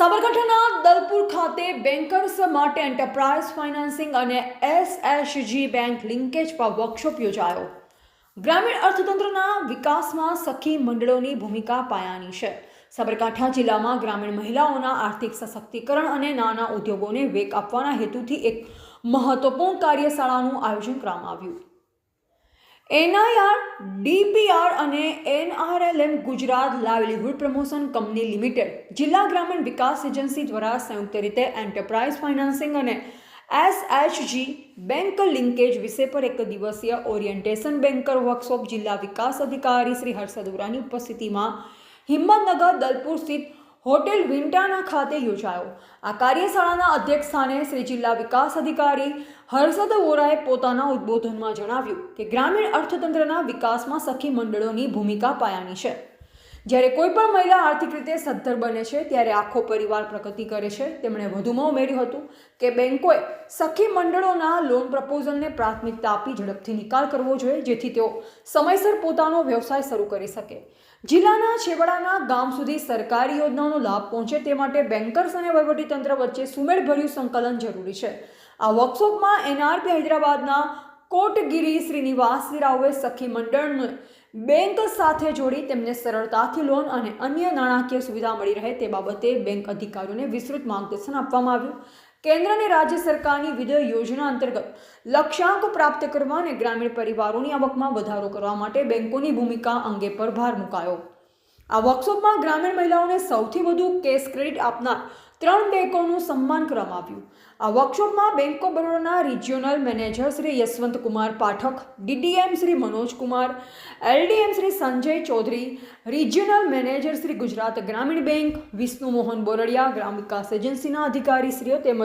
સાબરકાંઠાના દલપુર ખાતે બેન્કર્સ માટે એન્ટરપ્રાઇઝ ફાઇનાન્સિંગ અને એસએચજી બેંક લિંકેજ પર વર્કશોપ યોજાયો. ગ્રામીણ અર્થતંત્રના વિકાસમાં સખી મંડળોની ભૂમિકા પાયાની છે. સાબરકાંઠા જિલ્લામાં ગ્રામીણ મહિલાઓના આર્થિક સશક્તિકરણ અને નાના ઉદ્યોગોને વેગ આપવાના હેતુથી એક મહત્વપૂર્ણ કાર્યશાળાનું આયોજન કરવામાં આવ્યું. એનઆઈઆર, ડીપીઆર અને NRLM Gujarat livelihood promotion company limited જિલ્લા ગ્રામીણ વિકાસ એજન્સી દ્વારા સંયુક્ત રીતે એન્ટરપ્રાઇઝ ફાઇનાન્સિંગ અને એસએચજી બેંક લિંકેજ વિષય પર એક દિવસીય ઓરિએન્ટેશન બેન્કર વર્કશોપ જિલ્લા વિકાસ અધિકારી શ્રી હર્ષદુરાની ઉપસ્થિતિમાં હિંમતનગર, દલપુર સ્થિત હોટેલ વિન્ટાના ખાતે યોજાયો. આ કાર્યશાળાના અધ્યક્ષ સ્થાને શ્રી જિલ્લા વિકાસ અધિકારી હર્ષદ વોરાએ પોતાના ઉદ્બોધનમાં જણાવ્યું કે ગ્રામીણ અર્થતંત્રના વિકાસમાં સખી મંડળોની ભૂમિકા પાયાની છે. જ્યારે કોઈ પણ મહિલા આર્થિક રીતે સદ્ધર બને છે, ત્યારે આખો પરિવાર પ્રગતિ કરે છે. તેમણે વધુમાં ઉમેર્યું હતું કે બેન્કોએ સખી મંડળોના લોન પ્રપોઝલને પ્રાથમિકતા આપી ઝડપથી નિકાલ કરવો જોઈએ, જેથી તેઓ સમયસર પોતાનો વ્યવસાય શરૂ કરી શકે. જિલ્લાના છેવાડાના ગામ સુધી સરકારી યોજનાઓનો લાભ પહોંચે તે માટે બેન્કર્સ અને વહીવટીતંત્ર વચ્ચે સુમેળભર્યું સંકલન જરૂરી છે. આ વર્કશોપમાં એનઆરપી હૈદરાબાદના કોટગીરી શ્રીનિવાસ રાવે સખી મંડળને બેંક સાથે જોડી તેમને સરળતાથી લોન અને અન્ય નાણાકીય સુવિધા મળી રહે તે બાબતે બેંક અધિકારીઓને વિસ્તૃત માર્ગદર્શન આપવામાં આવ્યું. કેન્દ્ર અને રાજ્ય સરકારની વિવિધ યોજના અંતર્ગત લક્ષ્યાંક પ્રાપ્ત કરવા અને ગ્રામીણ પરિવારોની આવકમાં વધારો કરવા માટે બેંકોની ભૂમિકા અંગે પર ભાર મુકાયો. આ વર્કશોપમાં ગ્રામીણ મહિલાઓને સૌથી વધુ કેશ ક્રેડિટ આપનાર ત્રણ બેંકોનું સન્માન કરવામાં આવ્યું. આ વર્કશોપમાં bank of બરોડાના regional manager Shri Yashwant Kumar Pathak DDM Shri Manoj Kumar LDM Shri Sanjay Chaudhary regional manager Shri Gujarat Gramin bank Vishnu Mohan Bordia, ગ્રામ વિકાસ એજન્સીના અધિકારીશ્રીઓ તેમજ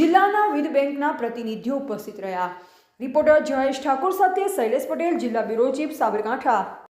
જિલ્લાના વિવિધ બેંકના પ્રતિનિધિઓ ઉપસ્થિત રહ્યા. રિપોર્ટર જયેશ ઠાકોર સાથે શૈલેષ પટેલ, જિલ્લા બ્યુરો ચીફ સાબરકાંઠા.